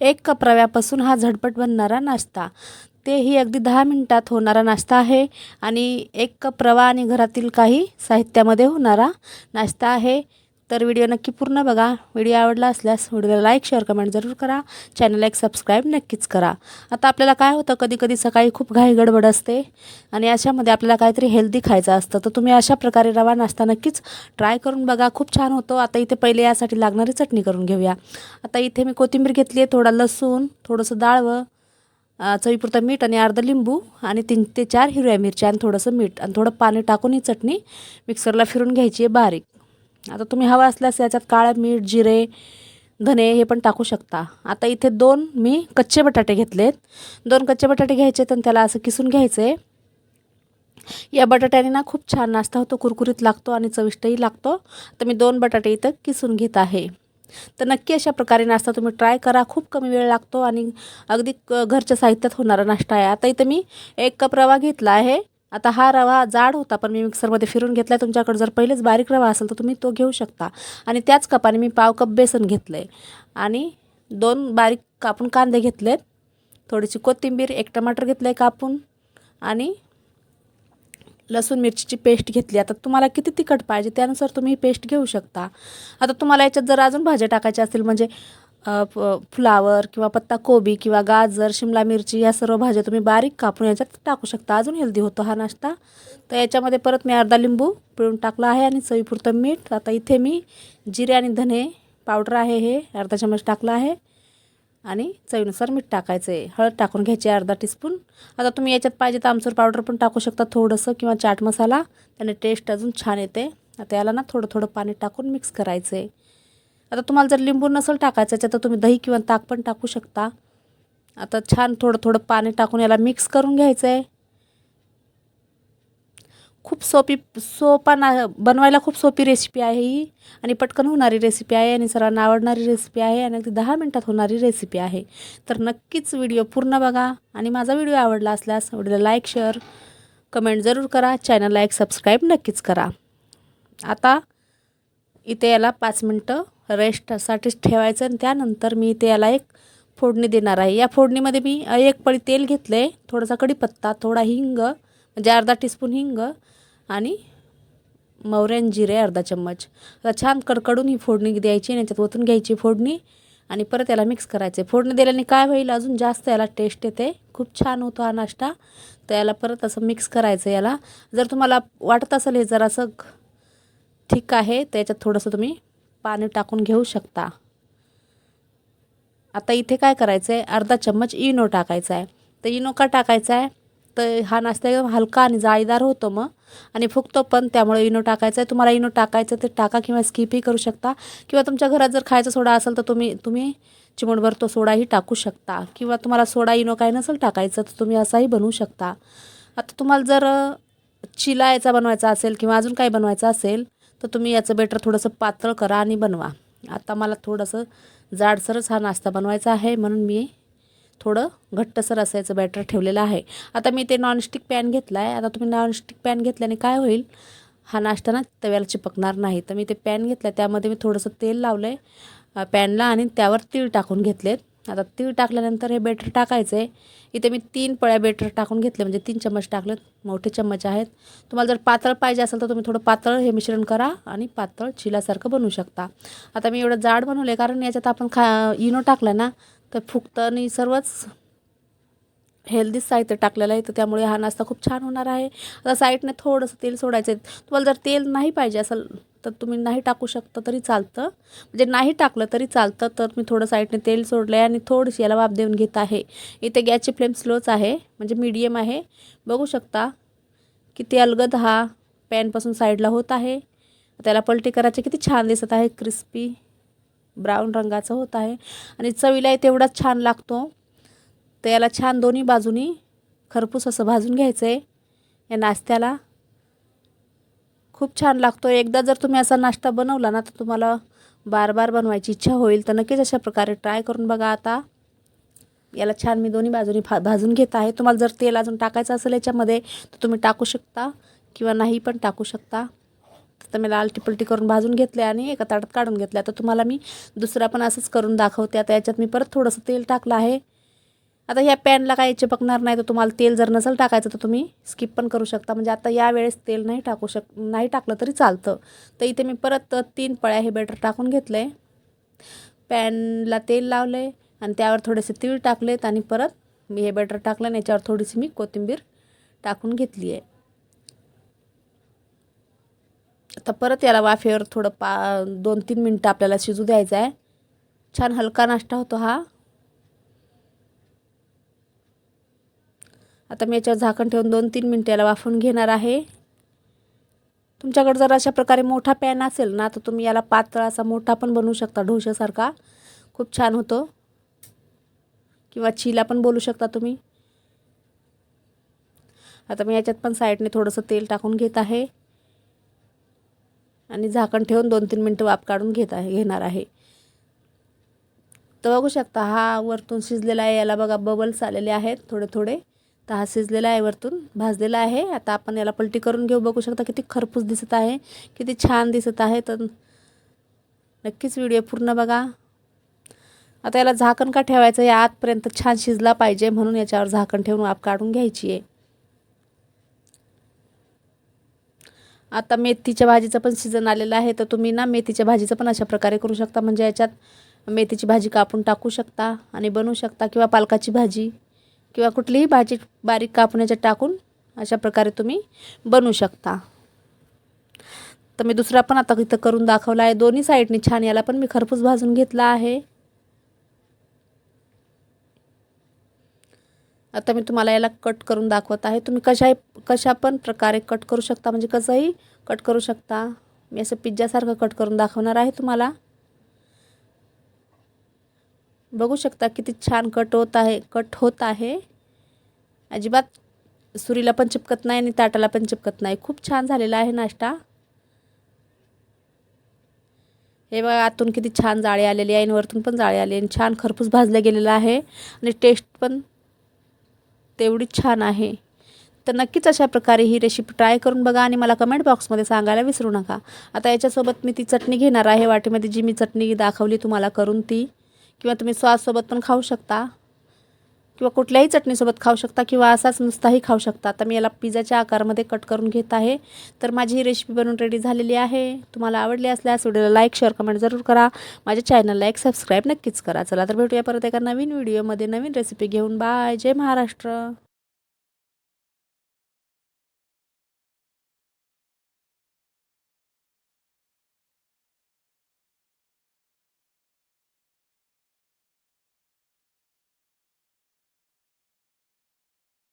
एक कप रव्यापासून हा झटपट बनणारा नाश्ता. तेही अगदी दहा मिनटात होणारा नाश्ता आहे आणि एक कप रवा आणि घरातील काही साहित्यामध्ये होणारा नाश्ता आहे. तर व्हिडिओ नक्की पूर्ण बघा. व्हिडिओ आवडला असल्यास व्हिडिओला लाईक शेअर कमेंट जरूर करा. चॅनलला एक सबस्क्राईब नक्कीच करा. आता आपल्याला काय होतं? कधी कधी सकाळी खूप घाई गडबड असते. आणि अशामध्ये आपल्याला काहीतरी हेल्दी खायचं असतं. तर तुम्ही अशा प्रकारे रवा नाश्ता नक्कीच ट्राय करून बघा. खूप छान होतो. आता इथे पहिले यासाठी लागणारी चटणी करून घेऊया. आता इथे मी कोथिंबीर घेतली आहे थोडा लसूण थोडंसं डाळवं चवीपुरतं मीठ आणि अर्धं लिंबू आणि तीन ते चार हिरव्या मिरच्या आणि थोडंसं मीठ आणि थोडं पाणी टाकून ही चटणी मिक्सरला फिरून घ्यायची आहे बारीक. आता तुम्ही हवा असल्यास याच्यात काळं मीठ जिरे धने हे पण टाकू शकता. आता इथे दोन मी कच्चे बटाटे घेतलेत. दोन कच्चे बटाटे घ्यायचे तर त्याला असं किसून घ्यायचे. या बटाट्याने ना खूप छान नाश्ता होतो कुरकुरीत लागतो आणि चविष्टही लागतो. तर मी दोन बटाटे इथं किसून घेत आहे. तर नक्की अशा प्रकारे नाश्ता तुम्ही ट्राय करा. खूप कमी वेळ लागतो आणि अगदी क- घरच्या साहित्यात होणारा नाश्ता आहे. आता इथं मी एक कप रवा घेतला आहे. आता हा रवा जाड होता पण मी मिक्सरमध्ये फिरून घेतला. आहे तुमच्याकडे जर पहिलेच बारीक रवा असेल तर तुम्ही तो घेऊ शकता. आणि त्याच कपाने मी पाव कप बेसन घेतलं आहे आणि दोन बारीक कापून कांदे घेतलेत. थोडीशी कोथिंबीर एक टमाटर घेतलं आहे कापून. आणि लसूण मिरचीची पेस्ट घेतली. आता तुम्हाला किती तिखट पाहिजे त्यानुसार तुम्ही पेस्ट घेऊ शकता. आता तुम्हाला याच्यात जर अजून भाज्या टाकायच्या असतील म्हणजे फ्लावर किंवा पत्ता कोबी किंवा गाजर शिमला मिरची या सर्व भाज्या तुम्ही बारीक कापून याच्यात टाकू शकता. अजून हेल्दी होतो हा नाश्ता. तर याच्यामध्ये परत मी अर्धा लिंबू पिळून टाकला आहे आणि चवीपुरतं मीठ. आता इथे मी जिरे आणि धने पावडर आहे हे अर्धा चमच टाकला आहे. आणि चवीनुसार मीठ टाकायचं आहे. हळद टाकून घ्यायची अर्धा टीस्पून आता तुम्ही याच्यात पाहिजे तर आमचूर पावडर पण टाकू शकता थोडंसं किंवा चाट मसाला. त्याने टेस्ट अजून छान येते. आता याला ना थोडं थोडं पाणी टाकून मिक्स करायचं आहे आता तुम्हाला जर लिंबू नसेल टाकायचं याच्यात तर तुम्ही दही किंवा ताक पण टाकू शकता. आता छान थोडं थोडं पाणी टाकून याला मिक्स करून घ्यायचं आहे खूप सोपी सोपा ना बनवायला खूप सोपी रेसिपी आहे ही. आणि पटकन होणारी रेसिपी आहे आणि सर्वांना आवडणारी रेसिपी आहे आणि अगदी दहा मिनटात होणारी रेसिपी आहे. तर नक्कीच व्हिडिओ पूर्ण बघा आणि माझा व्हिडिओ आवडला असल्यास व्हिडिओला लाईक शेअर कमेंट जरूर करा. चॅनलला एक सबस्क्राईब नक्कीच करा. आता इथे याला पाच मिनटं रेस्टसाठीच ठेवायचं आणि त्यानंतर मी त्याला याला एक फोडणी देणार आहे. या फोडणीमध्ये मी एक पळी तेल घेतलं आहे थोडासा कढीपत्ता थोडा हिंग म्हणजे अर्धा टीस्पून हिंग आणि मोहऱ्यान जिरे अर्धा चम्मच. आता छान कडकडून ही फोडणी द्यायची आणि याच्यात ओतून घ्यायची फोडणी आणि परत याला मिक्स करायचे फोडणी दिल्याने काय होईल? अजून जास्त याला टेस्ट येते. खूप छान होतो हा नाश्ता. तर याला परत असं मिक्स करायचं याला. जर तुम्हाला वाटत असेल हे जरासं ठीक आहे त्याच्यात थोडंसं तुम्ही पाणी टाकून घेऊ शकता. आता इथे काय करायचं आहे अर्धा चम्मच इनो टाकायचा आहे तर इनो का टाकायचा आहे तर हा नाश्ता एकदम हलका आणि जाळीदार होतो मग आणि फुगतो पण त्यामुळे इनो टाकायचा आहे तुम्हाला इनो टाकायचं ते टाका किंवा स्किपही करू शकता. किंवा तुमच्या घरात जर खायचा सोडा असेल तर तुम्ही तुम्ही चिमूटभर तो सोडाही टाकू शकता. किंवा तुम्हाला सोडा इनो काय नसेल टाकायचं तर तुम्ही असाही बनवू शकता. आता तुम्हाला जर चिला याचा बनवायचा असेल किंवा अजून काही बनवायचं असेल तर तुम्ही याचं बेटर थोडंसं पातळ करा आणि बनवा. आता मला थोडंसं जाडसरच हा नाश्ता बनवायचा आहे म्हणून मी थोडं घट्टसर असायचं बॅटर ठेवलेलं आहे. आता मी ते नॉनस्टिक पॅन घेतला आहे आता तुम्ही नॉनस्टिक पॅन घेतल्याने काय होईल? हा नाश्ता ना तव्याला चिपकणार नाही. तर मी ते पॅन घेतलं त्यामध्ये मी थोडंसं तेल लावलं आहे पॅनला आणि त्यावर तीळ टाकून घेतलेत. आता तीळ टाकल्यानंतर हे बेटर टाकायचं आहे इथे मी तीन पळ्या बेटर टाकून घेतले म्हणजे तीन चम्मच टाकलेत. मोठे चम्मच आहेत. तुम्हाला जर पातळ पाहिजे असेल तर तुम्ही थोडं पातळ हे मिश्रण करा आणि पातळ चिलासारखं बनवू शकता. आता मी एवढं जाड बनवलं आहे कारण याच्यात आपण खा इनो टाकला ना तर फुगतं आणि सर्वच हेल्दी साहित्य टाकलेलं आहे. तर त्यामुळे हा नाश्ता खूप छान होणार आहे. आता साईडने थोडंसं तेल सोडायचं आहे तुम्हाला जर तेल नाही पाहिजे असेल तर तुम्ही नाही टाकू शकता तरी चालतं. म्हणजे नाही टाकलं तरी चालतं तर मी थोडं साईडने तेल सोडलं आहे आणि थोडीशी याला वाफ देऊन घेत आहे. इथे गॅसची फ्लेम स्लोच आहे म्हणजे मीडियम आहे. बघू शकता किती अलगद हा पॅनपासून साईडला होत आहे. त्याला पलटी करायचे किती छान दिसत आहे क्रिस्पी ब्राऊन रंगाचं होत आहे. आणि चवीलाही तेवढाच छान लागतो. तर याला छान दोन्ही बाजूनी खरपूस असं भाजून घ्यायचं आहे या नाश्त्याला. खूप छान लागतो. एकदा जर तुम्ही असा नाश्ता बनवला ना तर तुम्हाला बार बार बनवायची इच्छा होईल. तर नक्कीच अशा प्रकारे ट्राय करून बघा आता. याला छान मी दोन्ही बाजूनी भा भाजून घेत आहे. तुम्हाला जर तेल अजून टाकायचं असेल याच्यामध्ये तर तुम्ही टाकू शकता किंवा नाही पण टाकू शकता. तर मला लाल टिपलटी करून भाजून घेतले आणि एका ताटात काढून घेतल्या. तर तुम्हाला मी दुसरा पण असंच करून दाखवते. आता याच्यात मी परत थोडंसं तेल टाकलं आहे. आता ह्या पॅनला काय चिपकणार नाही तर तुम्हाला तेल जर नसेल टाकायचं तर तुम्ही स्किप पण करू शकता. म्हणजे आता यावेळेस तेल नाही टाकू शक नाही टाकलं तरी चालतं. तर इथे मी परत तीन पळ्या हे बॅटर टाकून घेतलं. आहे पॅनला तेल लावलं आहे आणि त्यावर थोडेसे तीळ टाकलेत आणि परत मी हे बॅटर टाकलं आणि याच्यावर थोडीशी मी कोथिंबीर टाकून घेतली आहे. आता परत याला वाफेवर थोडं पा दोन तीन मिनटं आपल्याला शिजू द्यायचं आहे. छान हलका नाश्ता होतो हा. आता मी याच्यावर झाकण ठेवून दोन तीन मिनटं याला वाफवून घेणार आहे. तुमच्याकडे जर अशा प्रकारे मोठा पॅन असेल ना तर तुम्ही याला पातळ असा मोठा पण बनवू शकता ढोशासारखा. खूप छान होतो. किंवा चिला पण बोलू शकता तुम्ही. आता मी याच्यात पण साईडने थोडंसं तेल टाकून घेत आहे. आणि झाकण ठेवून दोन तीन मिनटं वाफ काढून घेत आहे घेणार आहे. तर बघू शकता हा वरतून शिजलेला आहे याला बघा बबल्स आलेले आहेत थोडे थोडे. तर हा शिजलेला आहे वरतून भाजलेला आहे. आता आपण याला पलटी करून घेऊ. बघू शकता किती खरपूस दिसत आहे किती छान दिसत आहे. तर नक्कीच व्हिडिओ पूर्ण बघा. आता याला झाकण का ठेवायचं? या आतपर्यंत छान शिजला पाहिजे. म्हणून याच्यावर झाकण ठेवून आप काढून घ्यायची आहे. आता मेथीच्या भाजीचं पण सीझन आलेलं आहे. तर तुम्ही ना मेथीच्या भाजीचं पण अशा प्रकारे करू शकता. म्हणजे याच्यात मेथीची भाजी कापून टाकू शकता आणि बनवू शकता किंवा पालकाची भाजी. किंवा कुठलीही भाजी बारीक कापण्याच्या टाकून अशा प्रकारे तुम्ही बनवू शकता. तर मी दुसरा पण आता इथं करून दाखवला आहे. दोन्ही साईडने छान याला पण मी खरपूस भाजून घेतला आहे. आता मी तुम्हाला याला कट करून दाखवत आहे. तुम्ही कशाही कशा पण प्रकारे कट करू शकता. म्हणजे कसंही कट करू शकता. मी असं पिझ्झासारखं कट करून दाखवणार आहे तुम्हाला. बघू शकता किती छान कट होत आहे कट होत आहे. अजिबात सुरीला पण चिपकत नाही आणि ताटाला पण चिपकत नाही. खूप छान झालेला आहे नाश्ता. हे बघा आतून किती छान जाळे आलेली आहे आणि वरतून पण जाळे आले आणि छान खरपूस भाजलं गेलेलं आहे आणि टेस्ट पण तेवढी छान आहे. तर नक्कीच अशा प्रकारे ही रेसिपी ट्राय करून बघा आणि मला कमेंट बॉक्समध्ये सांगायला विसरू नका. आता याच्यासोबत मी ती चटणी घेणार आहे. वाटीमध्ये जी मी चटणी दाखवली तुम्हाला करून ती. किंवा तुम्ही सॉससोबत पण खाऊ शकता. किंवा कुठल्याही चटणीसोबत खाऊ शकता किंवा असाच नुसताही खाऊ शकता. आता मी याला पिझ्झाच्या आकारामध्ये कट करून घेत आहे. तर माझी ही रेसिपी बनवून रेडी झालेली आहे. तुम्हाला आवडली असल्यास व्हिडिओला लाईक शेअर कमेंट जरूर करा. माझ्या चॅनलला एक सबस्क्राईब नक्कीच करा. चला तर भेटूया परत एका नवीन व्हिडिओमध्ये नवीन रेसिपी घेऊन. बाय जय महाराष्ट्र.